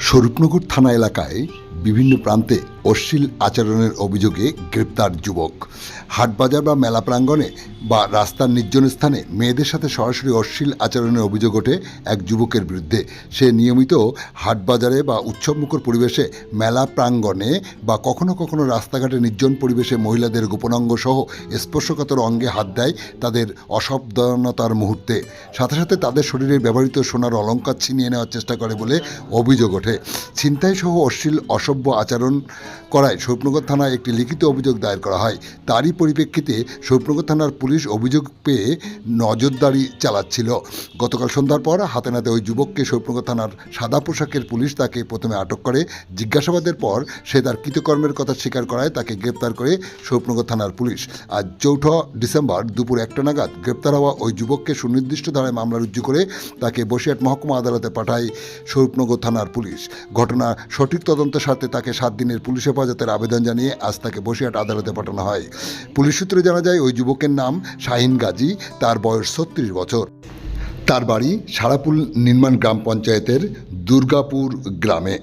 স্বরূপনগর থানা এলাকায় বিভিন্ন প্রান্তে অশ্লীল আচরণের অভিযোগে গ্রেপ্তার যুবক। হাটবাজার বা মেলা প্রাঙ্গণে বা রাস্তার নির্জন স্থানে মেয়েদের সাথে সরাসরি অশ্লীল আচরণের অভিযোগ ওঠে এক যুবকের বিরুদ্ধে। সে নিয়মিত হাটবাজারে বা উৎসবমুখর পরিবেশে মেলা প্রাঙ্গণে বা কখনো কখনো রাস্তাঘাটে নির্জন পরিবেশে মহিলাদের গোপনাঙ্গ সহ স্পর্শকাতর অঙ্গে হাত দেয় তাদের অসাবধানতার মুহূর্তে। সাথে সাথে তাদের শরীরে ব্যবহৃত সোনার অলঙ্কার ছিনিয়ে নেওয়ার চেষ্টা করে বলে অভিযোগ ওঠে। ছিনতাই সহ অশ্লীল অসভ্য আচরণ করায় স্বরূপনগর থানায় একটি লিখিত অভিযোগ দায়ের করা হয়। তারই পরিপ্রেক্ষিতে স্বরূপনগর থানার পুলিশ অভিযোগ পেয়ে নজরদারি চালাচ্ছিল। গতকাল সন্ধ্যার পর হাতে নাতে ওই যুবককে স্বরূপনগর থানার সাদা পোশাকের পুলিশ তাকে প্রথমে আটক করে। জিজ্ঞাসাবাদের পর সে তার কৃতকর্মের কথা স্বীকার করায় তাকে গ্রেপ্তার করে স্বরূপনগর থানার পুলিশ। আজ চৌঠা ডিসেম্বর দুপুর একটা নাগাদ গ্রেপ্তার হওয়া ওই যুবককে সুনির্দিষ্ট ধারায় মামলা রুজু করে তাকে বসিরহাট মহকুমা আদালতে পাঠায় স্বরূপনগর থানার পুলিশ। ঘটনা সঠিক তদন্তের তাকে সাত দিনের পুলিশ হেফাজতের আবেদন জানিয়ে আজ তাকে বসিরহাট আদালতে পাঠানো হয়। পুলিশ সূত্রে জানা যায়, ওই যুবকের নাম শাহিন গাজী, তার বয়স ছত্রিশ বছর। তার বাড়ি সারাপুল নির্মাণ গ্রাম পঞ্চায়েতের দুর্গাপুর গ্রামে।